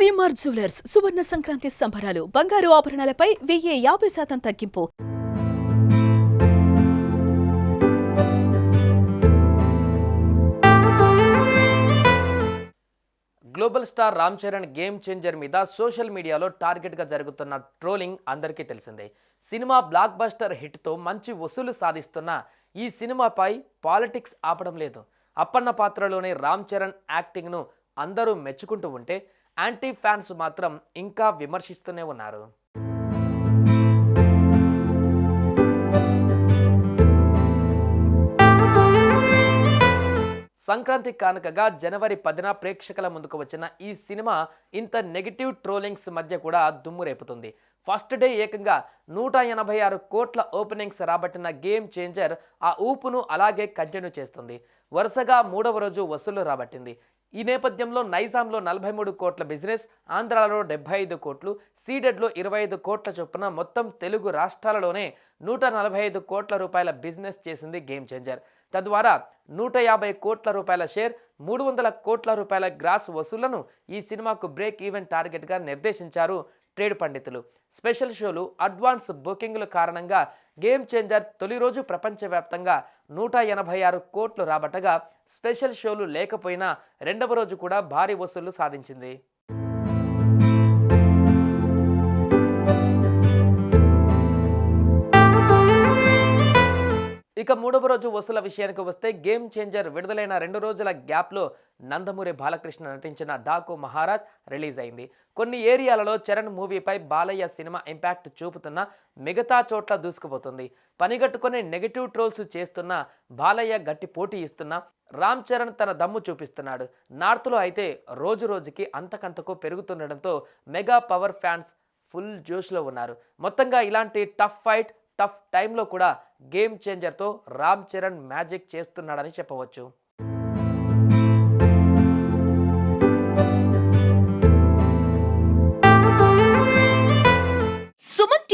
CMR jewellers సువర్ణ సంక్రాంతి సంబరాలు బంగారు ఆభరణాలపై వెయ్యి యాభై శాతం తగ్గింపు. Global star Ram Charan Game Changer మీద సోషల్ మీడియాలో టార్గెట్గా జరుగుతున్న ట్రోలింగ్ అందరికీ తెలిసిందే. సినిమా బ్లాక్ బస్టర్ హిట్తో మంచి వసూలు సాధిస్తున్న ఈ సినిమాపై పాలిటిక్స్ ఆపడం లేదు. అప్పన్న పాత్రలోని రామ్ చరణ్ యాక్టింగ్ను అందరూ మెచ్చుకుంటూ ఉంటే యాంటీ ఫ్యాన్స్ మాత్రం ఇంకా విమర్శిస్తూనే ఉన్నారు. సంక్రాంతి కానుకగా జనవరి పదిన ప్రేక్షకుల ముందుకు వచ్చిన ఈ సినిమా ఇంత నెగిటివ్ ట్రోలింగ్స్ మధ్య కూడా దుమ్ము రేపుతుంది. ఫస్ట్ డే ఏకంగా నూట ఎనభై ఆరు కోట్ల ఓపెనింగ్స్ రాబట్టిన గేమ్ చేంజర్ ఆ ఊపును అలాగే కంటిన్యూ చేస్తుంది. వరుసగా మూడవ రోజు వసూలు రాబట్టింది. ఈ నేపథ్యంలో నైజాంలో నలభై మూడు కోట్ల బిజినెస్ ఆంధ్రాలో డెబ్బై ఐదు కోట్లు సీడెడ్లో ఇరవై ఐదు కోట్ల చొప్పున మొత్తం తెలుగు రాష్ట్రాలలోనే నూట నలభై ఐదు కోట్ల రూపాయల బిజినెస్ చేసింది గేమ్ చేంజర్. తద్వారా నూట యాభై కోట్ల రూపాయల షేర్ మూడు వందల కోట్ల రూపాయల గ్రాస్ వసూళ్ళను ఈ సినిమాకు బ్రేక్ ఈవెన్ టార్గెట్గా నిర్దేశించారు ట్రేడ్ పండితులు. స్పెషల్ షోలు అడ్వాన్స్ బుకింగ్ల కారణంగా గేమ్ చేంజర్ తొలి రోజు ప్రపంచవ్యాప్తంగా నూట ఎనభై ఆరు కోట్లు రాబట్టగా స్పెషల్ షోలు లేకపోయినా రెండవ రోజు కూడా భారీ వసూళ్ళు సాధించింది. ఇక మూడవ రోజు వసూల విషయానికి వస్తే గేమ్ చేంజర్ విడుదలైన రెండు రోజుల గ్యాప్లో నందమూరి బాలకృష్ణ నటించిన డాకు మహారాజ్ రిలీజ్ అయింది కొన్ని ఏరియాలలో చరణ్ మూవీపై బాలయ్య సినిమా ఇంపాక్ట్ చూపుతున్న మిగతా చోట్ల దూసుకుపోతుంది. పనిగట్టుకొని నెగిటివ్ ట్రోల్స్ చేస్తున్న బాలయ్య గట్టి పోటీ ఇస్తున్న రామ్ చరణ్ తన దమ్ము చూపిస్తున్నాడు. నార్త్లో అయితే రోజు రోజుకి అంతకంతకు పెరుగుతుండడంతో మెగా పవర్ ఫ్యాన్స్ ఫుల్ జోష్లో ఉన్నారు. మొత్తంగా ఇలాంటి టఫ్ ఫైట్ టఫ్ టైంలో కూడా గేమ్ చేంజర్తో రామ్ చరణ్ మ్యాజిక్ చేస్తున్నాడని చెప్పవచ్చు.